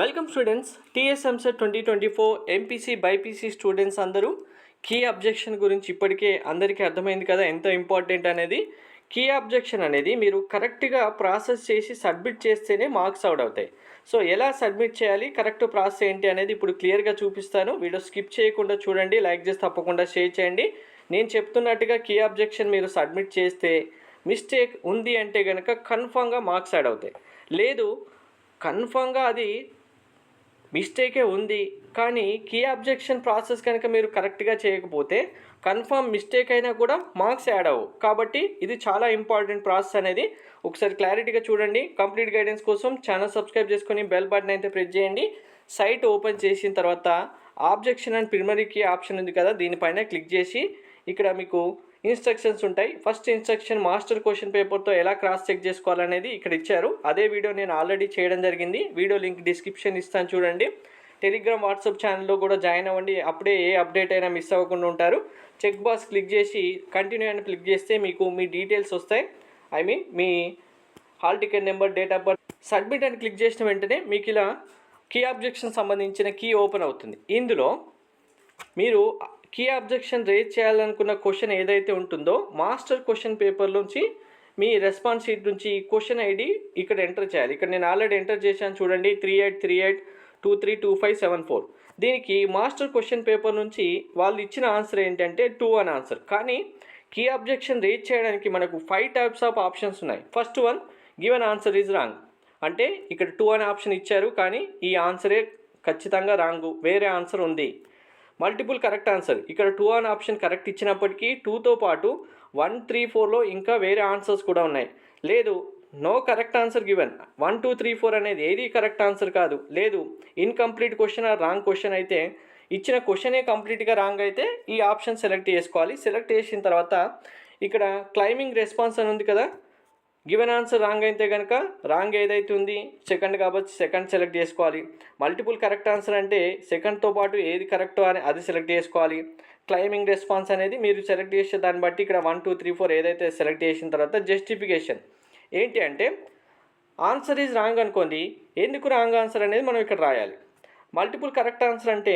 Welcome students TS EAMCET twenty twenty four MPC BiPC students అందరూ key objection గురించి ఇప్పటికే అందరికీ అర్థమైంది కదా ఎంత ఇంపార్టెంట్ అనేది. కీ అబ్జెక్షన్ అనేది మీరు కరెక్ట్గా ప్రాసెస్ చేసి సబ్మిట్ చేస్తేనే మార్క్స్ అవుట్ అవుతాయి. సో ఎలా సబ్మిట్ చేయాలి కరెక్ట్ ప్రాసెస్ ఏంటి అనేది ఇప్పుడు క్లియర్గా చూపిస్తాను. వీడియో స్కిప్ చేయకుండా చూడండి లైక్ చేసి తప్పకుండా షేర్ చేయండి. నేను చెప్తున్నట్టుగా కీ అబ్జెక్షన్ మీరు సబ్మిట్ చేస్తే మిస్టేక్ ఉంది అంటే కనుక కన్ఫామ్గా మార్క్స్ యాడ్ అవుతాయి. లేదు కన్ఫామ్గా అది మిస్టేకే ఉంది. కానీ కీ అబ్జెక్షన్ ప్రాసెస్ కనుక మీరు కరెక్ట్గా చేయకపోతే కన్ఫర్మ్ మిస్టేక్ అయినా కూడా మార్క్స్ యాడ్ అవ్వు కాబట్టి ఇది చాలా ఇంపార్టెంట్ ప్రాసెస్ అనేది. ఒకసారి క్లారిటీగా చూడండి. కంప్లీట్ గైడెన్స్ కోసం ఛానల్ సబ్స్క్రైబ్ చేసుకొని బెల్ బటన్ అయితే ప్రెస్ చేయండి. సైట్ ఓపెన్ చేసిన తర్వాత objection and primary key option ఉంది కదా దీనిపైన క్లిక్ చేసి ఇక్కడ మీకు ఇన్స్ట్రక్షన్స్ ఉంటాయి. ఫస్ట్ ఇన్స్ట్రక్షన్ మాస్టర్ క్వశ్చన్ పేపర్తో ఎలా క్రాస్ చెక్ చేసుకోవాలనేది ఇక్కడ ఇచ్చారు. అదే వీడియో నేను ఆల్రెడీ చేయడం జరిగింది. వీడియో లింక్ డిస్క్రిప్షన్ ఇస్తాను చూడండి. టెలిగ్రామ్ వాట్సాప్ ఛానల్లో కూడా జాయిన్ అవ్వండి. అప్పుడే ఏ అప్డేట్ అయినా మిస్ అవ్వకుండా ఉంటారు. చెక్ బాక్స్ క్లిక్ చేసి కంటిన్యూ అని క్లిక్ చేస్తే మీకు మీ డీటెయిల్స్ వస్తాయి. I mean me hall ticket number date of birth submit అని క్లిక్ చేసిన వెంటనే మీకు ఇలా కీ అబ్జెక్షన్ సంబంధించిన కీ ఓపెన్ అవుతుంది. ఇందులో మీరు కీ అబ్జెక్షన్ రేజ్ చేయాలనుకున్న క్వశ్చన్ ఏదైతే ఉంటుందో మాస్టర్ క్వశ్చన్ పేపర్ నుంచి మీ రెస్పాన్స్ షీట్ నుంచి ఈ క్వశ్చన్ ఐడి ఇక్కడ ఎంటర్ చేయాలి. ఇక్కడ నేను ఆల్రెడీ ఎంటర్ చేశాను చూడండి three eight three eight two three two five seven four దీనికి మాస్టర్ క్వశ్చన్ పేపర్ నుంచి వాళ్ళు ఇచ్చిన ఆన్సర్ ఏంటంటే టూ అని ఆన్సర్ కానీ కీ అబ్జెక్షన్ రేజ్ చేయడానికి మనకు ఫైవ్ టైప్స్ ఆఫ్ ఆప్షన్స్ ఉన్నాయి. First one given answer is wrong అంటే ఇక్కడ టూ అనే ఆప్షన్ ఇచ్చారు కానీ ఈ ఆన్సరే ఖచ్చితంగా రాంగు వేరే ఆన్సర్ ఉంది. Multiple correct answer. ఇక్కడ టూ అనే ఆప్షన్ కరెక్ట్ ఇచ్చినప్పటికీ టూతో పాటు వన్ త్రీ ఫోర్లో ఇంకా వేరే ఆన్సర్స్ కూడా ఉన్నాయి. లేదు no correct answer given one two three four అనేది ఏది కరెక్ట్ ఆన్సర్ కాదు. లేదు incomplete question or wrong question అయితే ఇచ్చిన క్వశ్చనే కంప్లీట్గా రాంగ్ అయితే ఈ ఆప్షన్ సెలెక్ట్ చేసుకోవాలి. సెలెక్ట్ చేసిన తర్వాత ఇక్కడ క్లైమింగ్ రెస్పాన్స్ అని ఉంది కదా గివెన్ ఆన్సర్ రాంగ్ అయితే కనుక రాంగ్ ఏదైతే ఉంది సెకండ్ కాబట్టి సెకండ్ సెలెక్ట్ చేసుకోవాలి. మల్టిపుల్ కరెక్ట్ ఆన్సర్ అంటే సెకండ్తో పాటు ఏది కరెక్టో అని అది సెలెక్ట్ చేసుకోవాలి. క్లైమింగ్ రెస్పాన్స్ అనేది మీరు సెలెక్ట్ చేసే దాన్ని బట్టి ఇక్కడ వన్ టూ త్రీ ఫోర్ ఏదైతే సెలెక్ట్ చేసిన తర్వాత జస్టిఫికేషన్ ఏంటి అంటే ఆన్సర్ ఈజ్ రాంగ్ అనుకోండి ఎందుకు రాంగ్ ఆన్సర్ అనేది మనం ఇక్కడ రాయాలి. మల్టిపుల్ కరెక్ట్ ఆన్సర్ అంటే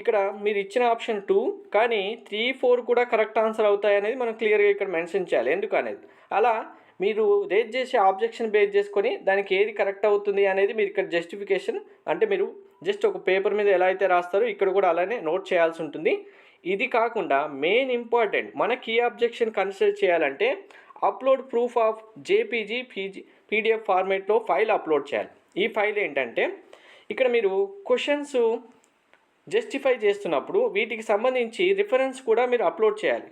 ఇక్కడ మీరు ఇచ్చిన ఆప్షన్ టూ కానీ త్రీ ఫోర్ కూడా కరెక్ట్ ఆన్సర్ అవుతాయి అనేది మనం క్లియర్గా ఇక్కడ మెన్షన్ చేయాలి. ఎందుకు అనేది? అలా మీరు రేజ్ చేసే ఆబ్జెక్షన్ బేస్ చేసుకొని దానికి ఏది కరెక్ట్ అవుతుంది అనేది మీరు ఇక్కడ జస్టిఫికేషన్ అంటే మీరు జస్ట్ ఒక పేపర్ మీద ఎలా అయితే రాస్తారో ఇక్కడ కూడా అలానే నోట్ చేయాల్సి ఉంటుంది. ఇది కాకుండా మెయిన్ ఇంపార్టెంట్ మనకి ఈ ఆబ్జెక్షన్ కన్సిడర్ చేయాలంటే upload proof of JPG PG PDF ఫార్మేట్లో file upload చేయాలి. ఈ ఫైల్ ఏంటంటే ఇక్కడ మీరు క్వశ్చన్స్ జస్టిఫై చేస్తున్నప్పుడు వీటికి సంబంధించి రిఫరెన్స్ కూడా మీరు అప్లోడ్ చేయాలి.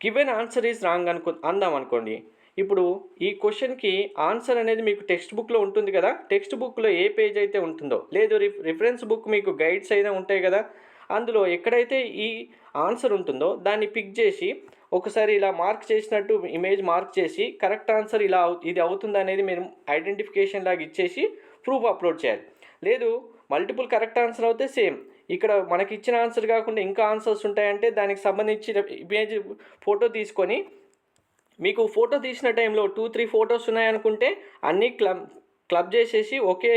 గివెన్ ఆన్సర్ ఈజ్ రాంగ్ అనుకో అందాం అనుకోండి. ఇప్పుడు ఈ క్వశ్చన్కి ఆన్సర్ అనేది మీకు టెక్స్ట్ బుక్లో ఉంటుంది కదా? టెక్స్ట్ బుక్లో ఏ పేజ్ అయితే ఉంటుందో? లేదు రిఫరెన్స్ బుక్ మీకు గైడ్స్ అయినా ఉంటాయి కదా? అందులో ఎక్కడైతే ఈ ఆన్సర్ ఉంటుందో దాన్ని పిక్ చేసి ఒకసారి ఇలా మార్క్ చేసినట్టు ఇమేజ్ మార్క్ చేసి కరెక్ట్ ఆన్సర్ ఇలా ఇది అవుతుంది అనేది మీరు ఐడెంటిఫికేషన్ లాగా ఇచ్చేసి ప్రూఫ్ అప్లోడ్ చేయాలి. లేదు మల్టిపుల్ కరెక్ట్ ఆన్సర్ అవుతే సేమ్. ఇక్కడ మనకి ఇచ్చిన ఆన్సర్ కాకుండా ఇంకా ఆన్సర్స్ ఉంటాయంటే దానికి సంబంధించిన ఇమేజ్ ఫోటో తీసుకొని మీకు ఫోటో తీసిన టైంలో టూ త్రీ ఫొటోస్ ఉన్నాయనుకుంటే అన్నీ క్లబ్ క్లబ్ చేసేసి ఒకే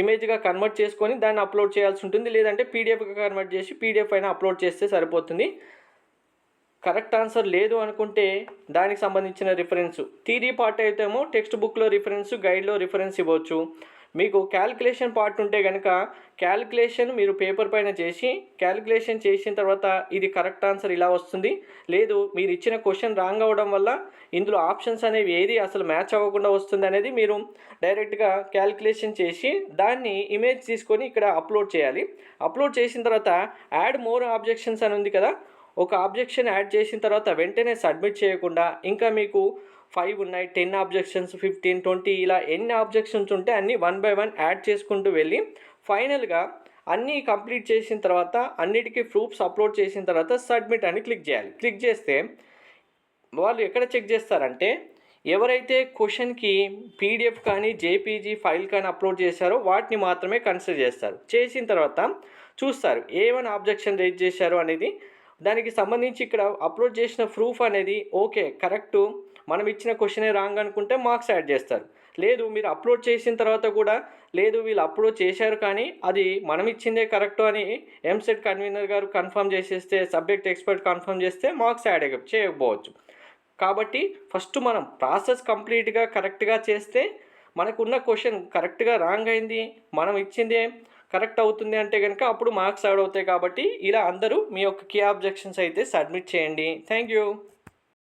ఇమేజ్గా కన్వర్ట్ చేసుకొని దాన్ని అప్లోడ్ చేయాల్సి ఉంటుంది. లేదంటే పీడిఎఫ్గా కన్వర్ట్ చేసి పీడిఎఫ్ అయినా అప్లోడ్ చేస్తే సరిపోతుంది. కరెక్ట్ ఆన్సర్ లేదు అనుకుంటే దానికి సంబంధించిన రిఫరెన్స్. థీరీ పార్ట్ అయితేమో టెక్స్ట్ బుక్లో రిఫరెన్స్ గైడ్లో రిఫరెన్స్ ఇవ్వచ్చు. మీకు క్యాలిక్యులేషన్ పార్ట్ ఉంటే కనుక క్యాలిక్యులేషన్ మీరు పేపర్ పైన చేసి క్యాలిక్యులేషన్ చేసిన తర్వాత ఇది కరెక్ట్ ఆన్సర్ ఇలా వస్తుంది. లేదు మీరు ఇచ్చిన క్వశ్చన్ రాంగ్ అవ్వడం వల్ల ఇందులో ఆప్షన్స్ అనేవి ఏది అసలు మ్యాచ్ అవ్వకుండా వస్తుంది అనేది మీరు డైరెక్ట్గా క్యాలిక్యులేషన్ చేసి దాన్ని ఇమేజ్ తీసుకొని ఇక్కడ అప్లోడ్ చేయాలి. అప్లోడ్ చేసిన తర్వాత యాడ్ మోర్ ఆబ్జెక్షన్స్ అని ఉంది కదా ఒక ఆబ్జెక్షన్ యాడ్ చేసిన తర్వాత వెంటనే సబ్మిట్ చేయకుండా ఇంకా మీకు ఫైవ్ ఉన్నాయి టెన్ ఆబ్జెక్షన్స్ ఫిఫ్టీన్ ట్వంటీ ఇలా ఎన్ని ఆబ్జెక్షన్స్ ఉంటే అన్నీ వన్ బై వన్ యాడ్ చేసుకుంటూ వెళ్ళి ఫైనల్గా అన్నీ కంప్లీట్ చేసిన తర్వాత అన్నిటికీ ప్రూఫ్స్ అప్లోడ్ చేసిన తర్వాత సబ్మిట్ అని క్లిక్ చేయాలి. క్లిక్ చేస్తే వాళ్ళు ఎక్కడ చెక్ చేస్తారంటే ఎవరైతే క్వశ్చన్కి పీడిఎఫ్ కానీ జేపీజీ ఫైల్ కానీ అప్లోడ్ చేశారో వాటిని మాత్రమే కన్సిడర్ చేస్తారు. చేసిన తర్వాత చూస్తారు ఏమైనా ఆబ్జెక్షన్ రేజ్ చేశారు అనేది. దానికి సంబంధించి ఇక్కడ అప్లోడ్ చేసిన ప్రూఫ్ అనేది ఓకే కరెక్టు. మనం ఇచ్చిన క్వశ్చనే రాంగ్ అనుకుంటే మార్క్స్ యాడ్ చేస్తారు. లేదు మీరు అప్లోడ్ చేసిన తర్వాత కూడా లేదు వీళ్ళు అప్లోడ్ చేశారు కానీ అది మనం ఇచ్చిందే కరెక్ట్ అని ఎంసెట్ కన్వీనర్ గారు కన్ఫర్మ్ చేసేస్తే సబ్జెక్ట్ ఎక్స్పర్ట్ కన్ఫర్మ్ చేస్తే మార్క్స్ యాడ్ చేయకపోవచ్చు. కాబట్టి ఫస్ట్ మనం ప్రాసెస్ కంప్లీట్గా కరెక్ట్గా చేస్తే మనకున్న క్వశ్చన్ కరెక్ట్గా రాంగ్ అయింది మనం ఇచ్చిందే కరెక్ట్ అవుతుంది అంటే కనుక అప్పుడు మార్క్స్ యాడ్ అవుతాయి కాబట్టి ఇలా అందరూ మీ యొక్క కీ ఆబ్జెక్షన్స్ అయితే సబ్మిట్ చేయండి. Thank you.